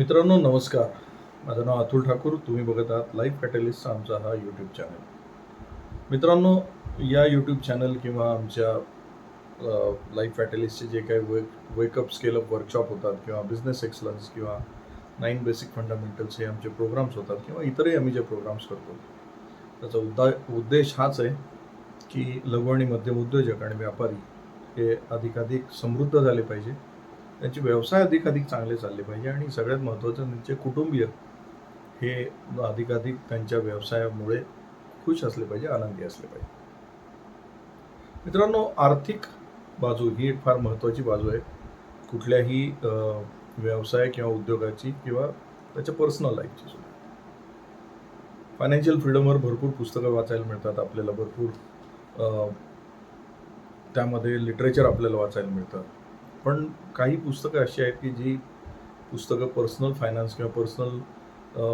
मित्रांनो नमस्कार. माझं नाव अतुल ठाकूर. तुम्ही बघत आहात लाईफ कॅटलिस्टचा आमचा हा यूट्यूब चॅनल मित्रांनो या यूट्यूब चॅनल किंवा आमच्या लाईफ कॅटलिस्टचे जे काही वे वेकअप स्केलअप वर्कशॉप होतात किंवा बिझनेस एक्सलन्स किंवा नाईन बेसिक फंडामेंटल्स हे आमचे प्रोग्राम्स होतात किंवा इतरही आम्ही जे प्रोग्राम्स करतो. त्याचा उद्दा उद्देश हाच आहे की लघु आणि मध्यम उद्योजक आणि व्यापारी हे अधिकाधिक समृद्ध झाले पाहिजे. त्यांचे व्यवसाय अधिकाधिक चांगले चालले पाहिजे आणि सगळ्यात महत्त्वाचं त्यांचे कुटुंबीय हे अधिकाधिक त्यांच्या व्यवसायामुळे खुश असले पाहिजे आनंदी असले पाहिजे. मित्रांनो आर्थिक बाजू ही एक फार महत्त्वाची बाजू आहे. कुठल्याही व्यवसाय किंवा उद्योगाची किंवा त्याच्या पर्सनल लाईफची सुद्धा. फायनान्शियल फ्रीडमवर भरपूर पुस्तकं वाचायला मिळतात आपल्याला भरपूर त्यामध्ये लिटरेचर आपल्याला वाचायला मिळतं. पण काही पुस्तकं अशी आहेत की जी पुस्तकं पर्सनल फायनान्स किंवा पर्सनल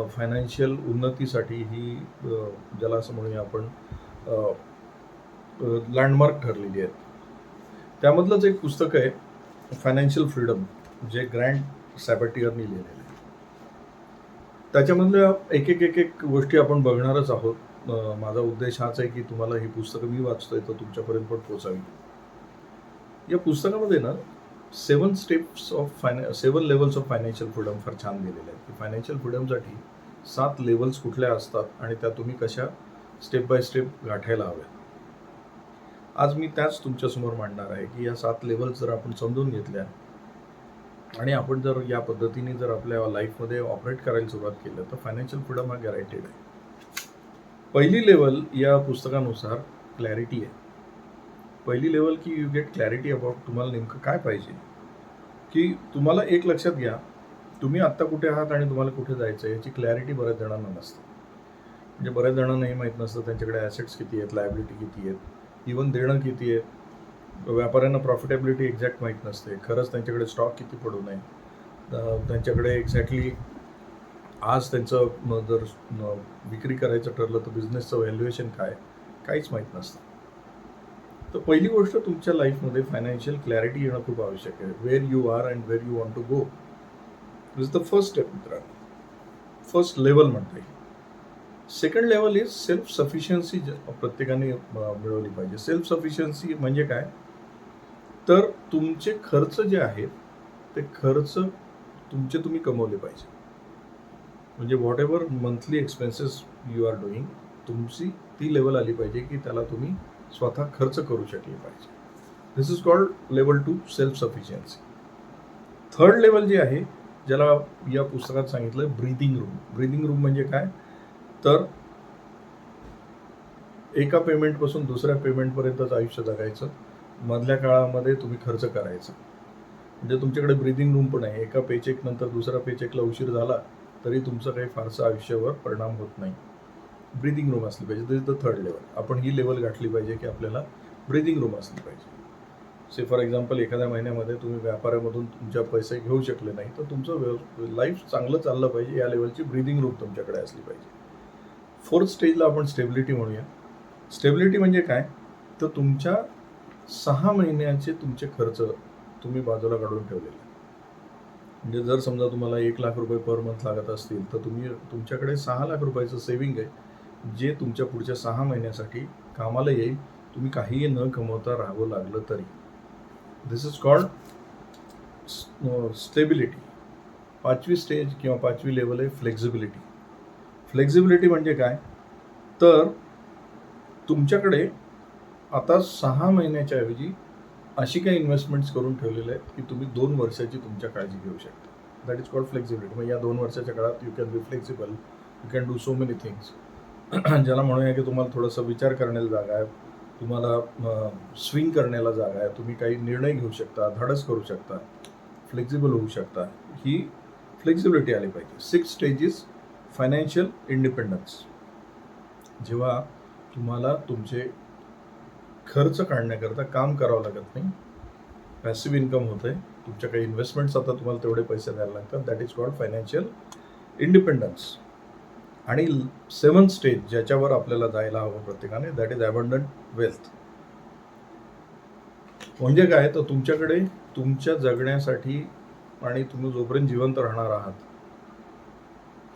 फायनान्शियल उन्नतीसाठी ही ज्याला असं म्हणूया आपण लँडमार्क ठरलेली आहेत. त्यामधलंच एक पुस्तक आहे फायनान्शियल फ्रीडम जे ग्रँड सॅबॅटियरनी लिहिलेलं आहे. त्याच्यामधल्या एक एक एक एक गोष्टी आपण बघणारच आहोत. माझा उद्देश हाच आहे की तुम्हाला ही पुस्तकं मी वाचतोय तर तुमच्यापर्यंत पण पोचावी या पुस्तकामध्ये ना seven steps of फायना seven levels of financial freedom फार छान दिलेले आहेत. की फायनान्शियल फ्रीडमसाठी सात लेवल्स कुठल्या असतात आणि त्या तुम्ही कशा स्टेप बाय स्टेप गाठायला हव्या आज मी त्याच तुमच्यासमोर मांडणार आहे की या सात लेवल्स जर आपण समजून घेतल्या आणि आपण जर या पद्धतीने जर आपल्या लाईफमध्ये ऑपरेट करायला सुरुवात केलं तर फायनान्शियल फ्रीडम हा गॅरंटेड आहे. पहिली लेवल या पुस्तकानुसार क्लॅरिटी आहे. पहिली लेवल की यू गेट क्लॅरिटी अबाउट तुम्हाला नेमकं काय पाहिजे? की तुम्हाला एक लक्षात घ्या तुम्ही आत्ता कुठे आहात आणि तुम्हाला कुठे जायचं आहे याची क्लॅरिटी बऱ्याच जणांना नसते. म्हणजे बऱ्याच जणांना हे माहीत नसतं त्यांच्याकडे ॲसेट्स किती आहेत लायबिलिटी किती आहेत इवन देणं किती आहे. व्यापाऱ्यांना प्रॉफिटेबिलिटी एक्झॅक्ट माहीत नसते. खरंच त्यांच्याकडे स्टॉक किती पडू नये. त्यांच्याकडे एक्झॅक्टली आज त्यांचं जर विक्री करायचं ठरलं तर बिझनेसचं व्हॅल्युएशन काय काहीच माहीत नसतं. तर पहिली गोष्ट तुमच्या लाईफमध्ये फायनान्शियल क्लॅरिटी येणं खूप आवश्यक आहे. Where you are and where you want to go is the first step मित्रांनो. फर्स्ट लेवल म्हणता येईल. Second level is self sufficiency प्रत्येकाने मिळवली पाहिजे. सेल्फ सफिशियन्सी म्हणजे काय? तर तुमचे खर्च जे आहेत ते खर्च तुमचे तुम्ही कमवले पाहिजे. म्हणजे whatever monthly expenses you are doing तुमची ती लेवल आली पाहिजे की त्याला तुम्ही स्वतः खर्च करू शकले पाहिजे. This is called level two self sufficiency third level जे आहे ज्याला या पुस्तकात सांगितलं ब्रीदिंग रूम ब्रीदिंग रूम म्हणजे काय? तर एका पेमेंटपासून दुसऱ्या पेमेंटपर्यंतच आयुष्य जगायचं. मधल्या काळामध्ये तुम्ही खर्च करायचा. म्हणजे तुमच्याकडे ब्रीदिंग रूम पण आहे. एका पेचेक नंतर दुसऱ्या पेचेकला उशीर झाला तरी तुमचं काही फारसं आयुष्यावर परिणाम होत नाही. ब्रीदिंग रूम असली पाहिजे. This is the third level आपण ही लेवल गाठली पाहिजे की आपल्याला ब्रीदिंग रूम असली पाहिजे. से फॉर एक्झाम्पल एखाद्या महिन्यामध्ये तुम्ही व्यापारामधून तुमच्या पैसे घेऊ शकले नाही तर तुमचं व्यव लाईफ चांगलं चाललं पाहिजे. या लेवलची ब्रीदिंग रूम तुमच्याकडे असली पाहिजे. फोर्थ स्टेजला आपण स्टेबिलिटी म्हणूया. स्टेबिलिटी म्हणजे काय? तर तुमच्या सहा महिन्याचे तुमचे खर्च तुम्ही बाजूला काढून ठेवलेले. म्हणजे जर समजा तुम्हाला एक लाख रुपये पर मंथ लागत असतील तर तुम्ही तुमच्याकडे सहा लाख रुपयाचं सेविंग आहे. जे तुमच्या पुढच्या सहा महिन्यासाठी कामाला येईल तुम्ही काहीही न कमवता राहावं लागलं तरी. दिस इज कॉल्ड स्टेबिलिटी पाचवी स्टेज किंवा पाचवी लेवल आहे फ्लेक्झिबिलिटी फ्लेक्झिबिलिटी म्हणजे काय? तर तुमच्याकडे आता सहा महिन्याच्या ऐवजी अशी काही इन्व्हेस्टमेंट्स करून ठेवलेले आहेत की तुम्ही दोन वर्षाची तुमच्या काळजी घेऊ शकता. दॅट इज कॉल्ड फ्लेक्झिबिलिटी मग या दोन वर्षाच्या काळात you can be flexible you can do so many things ज्याला म्हणूया की तुम्हाला थोडासा विचार करण्याला जागा आहे तुम्हाला स्विंग करण्याला जागा आहे तुम्ही काही निर्णय घेऊ शकता धाडस करू शकता फ्लेक्झिबल होऊ शकता ही फ्लेक्झिबिलिटी आली पाहिजे. सिक्स स्टेजेस फायनान्शियल इंडिपेंडन्स जेव्हा तुम्हाला तुमचे खर्च काढण्याकरता काम करावं लागत नाही पॅसिव्ह इन्कम होतं आहे तुमच्या काही इन्व्हेस्टमेंट्स आता तुम्हाला तेवढे पैसे द्यायला लागतात that is called financial independence आणि सेवन स्टेज ज्याच्यावर आपल्याला जायला हवं प्रत्येकाने दॅट इज अबंडंट वेल्थ म्हणजे काय? तर तुमच्याकडे तुमच्या जगण्यासाठी आणि तुम्ही जोपर्यंत जिवंत राहणार आहात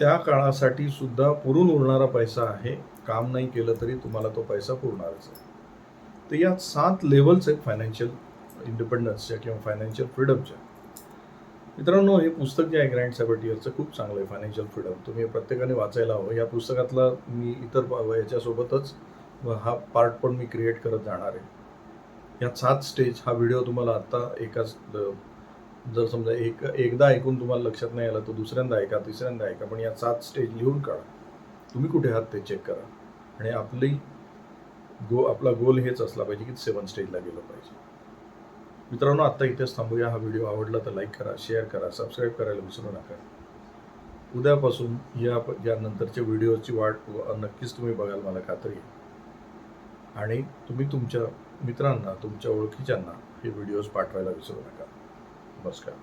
त्या काळासाठी सुद्धा पुरून उरणारा पैसा आहे. काम नाही केलं तरी तुम्हाला तो पैसा पुरणारच आहे. तर या सात लेवल्स आहेत फायनान्शियल इंडिपेंडन्सच्या किंवा फायनान्शियल फ्रीडमच्या मित्रांनो हे पुस्तक जे आहे ग्रँड सेबर्टीयरचं खूप चांगलं आहे फायनान्शियल फ्रीडम तुम्ही प्रत्येकाने वाचायला हवं. या पुस्तकातला मी इतर याच्यासोबतच हा पार्ट पण मी क्रिएट करत जाणार आहे. या सात स्टेज हा व्हिडिओ तुम्हाला आत्ता एकाच जर समजा एक एकदा ऐकून तुम्हाला लक्षात नाही आलं तर दुसऱ्यांदा ऐका तिसऱ्यांदा ऐका. पण या सात स्टेज लिहून काढा. तुम्ही कुठे आहात ते चेक करा. आणि आपली गो आपला गोल हेच असला पाहिजे की सेवन स्टेजला गेलं पाहिजे. मित्रांनो आत्ता इथेच थांबूया. हा व्हिडिओ आवडला तर लाईक करा शेअर करा सबस्क्राईब करायला विसरू नका. उद्यापासून या या नंतरच्या व्हिडिओची वाट नक्कीच तुम्ही बघाल मला खात्री आहे. आणि तुम्ही तुमच्या मित्रांना तुमच्या ओळखीच्यांना हे व्हिडिओज पाठवायला विसरू नका. नमस्कार.